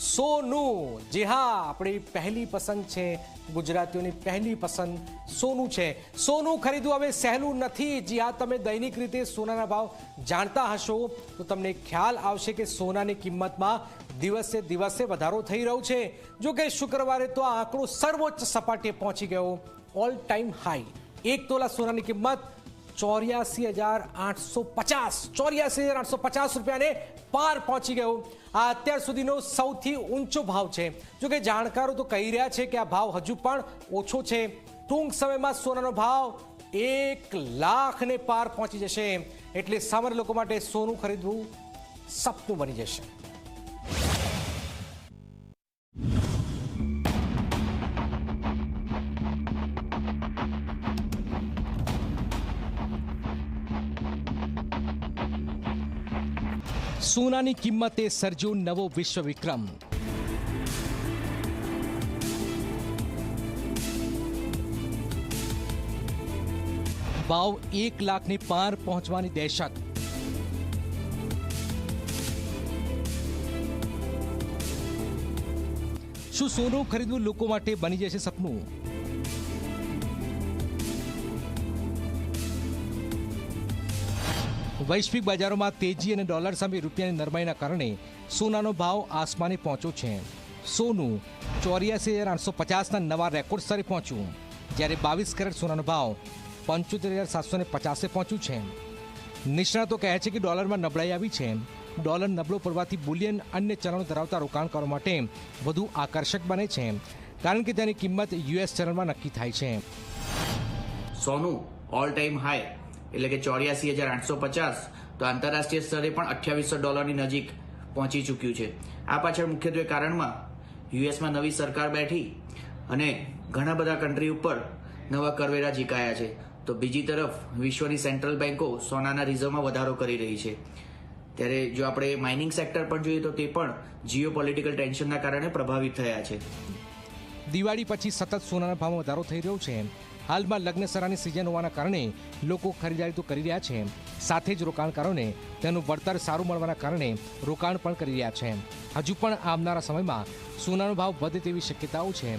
સોનું. જી હા, આપણી પહેલી પસંદ છે. ગુજરાતીઓની પહેલી પસંદ સોનું છે. સોનું ખરીદવું હવે સહેલું નથી. જી હા, તમે દૈનિક રીતે સોનાના ભાવ જાણતા હશો, તો તમને ખ્યાલ આવશે કે સોનાની કિંમતમાં દિવસે દિવસે વધારો થઈ રહ્યો છે. જો કે શુક્રવારે તો આ આંકડો સર્વોચ્ચ સપાટીએ પહોંચી ગયો. ઓલ ટાઈમ હાઈ એક તોલા સોનાની કિંમત ચોર્યાસી હજાર આઠસો પચાસ. ચોર્યાસી હજાર આઠસો પચાસ રૂપિયાને પાર પહોંચી ગયો. આ અત્યાર સુધીનો સૌથી ઊંચો ભાવ છે. જો કે જાણકારો તો કહી રહ્યા છે કે આ ભાવ હજુ પણ ઓછો છે. ટૂંક સમયમાં સોનાનો ભાવ એક લાખને પાર પહોંચી જશે. એટલે સામાન્ય લોકો માટે સોનું ખરીદવું સપનું બની જશે. સોનાની કિંમતે સર્જ્યો નવો વિશ્વ વિક્રમ ભાવ એક લાખની પાર પહોંચવાની દહેશત. શું સોનું ખરીદવું લોકો માટે બની જશે સપનું? વૈશ્વિક બજારોમાં તેજી અને ડોલર સામે રૂપિયાની નરમાઈના કારણે સોનાનો ભાવ આસમાને પહોંચ્યો છે. સોનું ચોર્યાસી હજાર આઠસો પચાસના નવા રેકોર્ડ સ્તરે પહોંચ્યું, જ્યારે બાવીસ કેરેટ સોનાનો ભાવ પંચોતેર હજાર સાતસો ને પચાસે પહોંચ્યું છે. નિષ્ણાતો કહે છે કે ડોલરમાં નબળાઈ આવી છે. ડોલર નબળો પડવાથી બુલિયન અન્ય ચલણો ધરાવતા રોકાણકારો માટે વધુ આકર્ષક બને છે, કારણ કે તેની કિંમત યુએસ ચલણમાં નક્કી થાય છે. સોનું ઓલ ટાઈમ હાઈ એટલે કે ચોર્યાસી હજાર આઠસો પચાસ, તો આંતરરાષ્ટ્રીય સ્તરે પણ અઠ્યાવીસો ડોલરની નજીક પહોંચી ચૂક્યું છે. આ પાછળ મુખ્યત્વે કારણમાં યુએસમાં નવી સરકાર બેઠી અને ઘણા બધા કન્ટ્રી ઉપર નવા કરવેરા ઝીકાયા છે. તો બીજી તરફ વિશ્વની સેન્ટ્રલ બેન્કો સોનાના રિઝર્વમાં વધારો કરી રહી છે. ત્યારે જો આપણે માઇનિંગ સેક્ટર પણ જોઈએ તો તે પણ જીઓ પોલિટિકલ ટેન્શનના કારણે પ્રભાવિત થયા છે. દિવાળી પછી સતત સોનાના ભાવમાં વધારો થઈ રહ્યો છે. હાલમાં લગ્ન સરાની સિઝન હોવાના કારણે લોકો ખરીદારી તો કરી રહ્યા છે. સાથે જ રોકાણકારોને તેનું વળતર સારું મળવાના કારણે રોકાણ પણ કરી રહ્યા છે. હજુ પણ આવનારા સમયમાં સોનાનો ભાવ વધે તેવી શક્યતાઓ છે.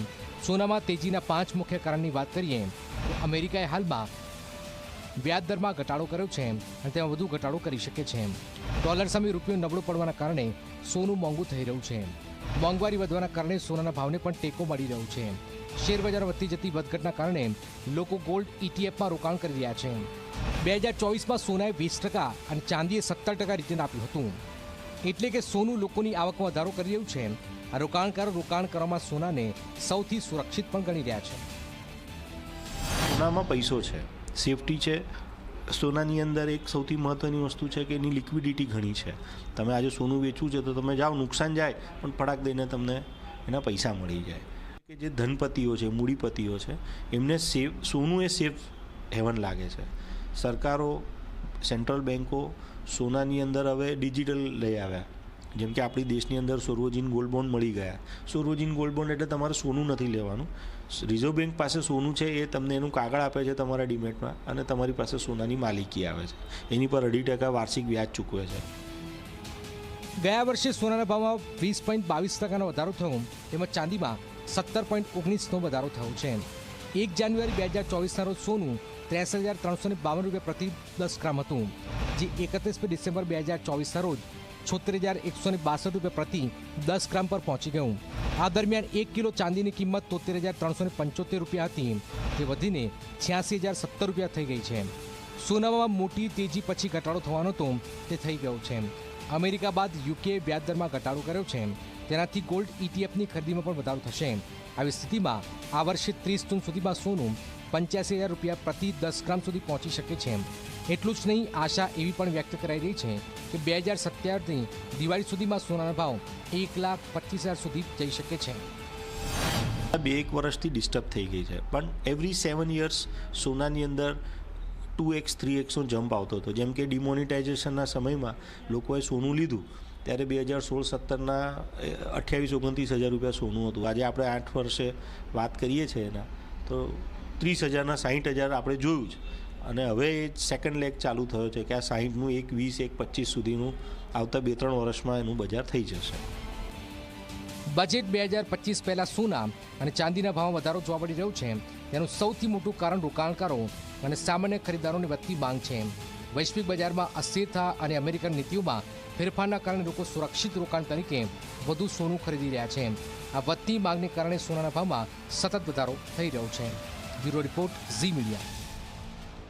સોનામાં તેજીના પાંચ મુખ્ય કારણની વાત કરીએ, તો અમેરિકાએ હાલમાં વ્યાજ દરમાં ઘટાડો કર્યો છે અને તેમાં વધુ ઘટાડો કરી શકે છે. ડોલર સામે રૂપિયો નબળો પડવાના કારણે સોનું મોંઘું થઈ રહ્યું છે. મોંઘવારી વધવાના કારણે સોનાના ભાવને પણ ટેકો મળી રહ્યો છે. શેર બજાર વધતી જતી વધઘટના કારણે લોકો ગોલ્ડ ઇટીએફમાં રોકાણ કરી રહ્યા છે. બે હજાર ચોવીસમાં સોનાએ વીસ ટકા અને ચાંદીએ સત્તર ટકા રિટર્ન આપ્યું હતું. એટલે કે સોનું લોકોની આવકમાં વધારો કરી રહ્યું છે. આ રોકાણકારો રોકાણ કરવામાં સોનાને સૌથી સુરક્ષિત પણ ગણી રહ્યા છે. સોનામાં પૈસો છે. સેફટી છે. સોનાની અંદર એક સૌથી મહત્ત્વની વસ્તુ છે કે એની લિક્વિડિટી ઘણી છે. તમે આજે સોનું વેચવું છે તો તમે જાઓ, નુકસાન જાય, પણ ફટાક દઈને તમને એના પૈસા મળી જાય. કે જે ધનપતિઓ છે, મૂડીપતિઓ છે, એમને સેફ સોનું એ સેફ હેવન લાગે છે. સરકારો, સેન્ટ્રલ બેન્કો સોનાની અંદર હવે ડિજિટલ લઈ આવ્યા. જેમ કે આપણી દેશની અંદર સોરોજીન ગોલ્ડ બોન્ડ મળી ગયા. સોરોજીન ગોલ્ડ બોન્ડ એટલે તમારે સોનું નથી લેવાનું. રિઝર્વ બેંક પાસે સોનું છે એ તમને એનું કાગળ આપે છે તમારા ડિમેટમાં અને તમારી પાસે સોનાની માલિકી આવે છે. એની પર અઢી ટકા વાર્ષિક વ્યાજ ચૂકવે છે. ગયા વર્ષે સોનાના ભાવમાં વીસ પોઈન્ટ બાવીસ ટકાનો વધારો થયો. તેમજ ચાંદીમાં સત્તર પોઈન્ટ ઓગણીસનો વધારો થયો છે. એક જાન્યુઆરી બે હજાર ચોવીસના રોજ સોનું ત્રેસઠ હજાર ત્રણસો ને બાવન રૂપિયા પ્રતિ દસ ગ્રામ હતું. જે એકત્રીસમી ડિસેમ્બર બે હજાર ચોવીસના રોજ છોતેર હજાર એકસો બાસઠ રૂપિયા પ્રતિ દસ ગ્રામ પર પહોંચી ગયું. આ દરમિયાન એક કિલો ચાંદીની કિંમત તોતેર હજાર ત્રણસો પંચોતેર રૂપિયા હતી, જે વધીને છ્યાસી હજાર સત્તર રૂપિયા થઈ ગઈ છે. સોનામાં મોટી તેજી પછી ઘટાડો થવાનો હતો તે થઈ ગયો છે. અમેરિકા બાદ યુકે વ્યાજ દરમાં ઘટાડો કર્યો છે. તેનાથી ગોલ્ડ ઇટીએફની ખરીદીમાં પણ વધારો થશે. આવી સ્થિતિમાં આ વર્ષે ત્રીસ જૂન સુધીમાં સોનું પંચ્યાસી હજાર રૂપિયા પ્રતિ દસ ગ્રામ સુધી પહોંચી શકે છે. એટલું જ નહીં, આશા એવી પણ વ્યક્ત કરાઈ રહી છે કે બે હજાર સત્યાવીસથી દિવાળી સુધીમાં સોનાના ભાવ એક લાખ પચીસ હજાર સુધી જઈ શકે છે. બે એક વર્ષથી ડિસ્ટર્બ થઈ ગઈ છે. પણ એવરી સેવન યર્સ સોનાની અંદર ટુ એક્સ, થ્રી એક્સનો જમ્પ આવતો હતો. જેમ કે ડિમોનિટાઇઝેશનના સમયમાં લોકોએ સોનું લીધું, ત્યારે બે હજાર સોળ, સત્તરના અઠ્યાવીસ, ઓગણત્રીસ હજાર રૂપિયા સોનું હતું. આજે આપણે આઠ વર્ષે વાત કરીએ છીએ એના, તો ત્રીસ હજારના સાહીઠ હજાર આપણે જોયું જ. અને હવે એ સેકન્ડ લેગ ચાલુ થયો છે કે આ સાહીઠનું એક, વીસ, એક, પચીસ સુધીનું આવતા બે, ત્રણ વર્ષમાં એનું બજાર થઈ જશે. બજેટ બે હજાર પચીસ પહેલાં સોના અને ચાંદીના ભાવમાં વધારો જોવા મળી રહ્યો છે? તેનું સૌથી મોટું કારણ રોકાણકારો અને સામાન્ય ખરીદદારોની વધતી માંગ છે. વૈશ્વિક બજારમાં અસ્થિરતા અને અમેરિકન નીતિઓમાં ફેરફારના કારણે લોકો સુરક્ષિત રોકાણ તરીકે વધુ સોનું ખરીદી રહ્યા છે. આ વધતી માંગને કારણે સોનાના ભાવમાં સતત વધારો થઈ રહ્યો છે. Bureau report Zee Media.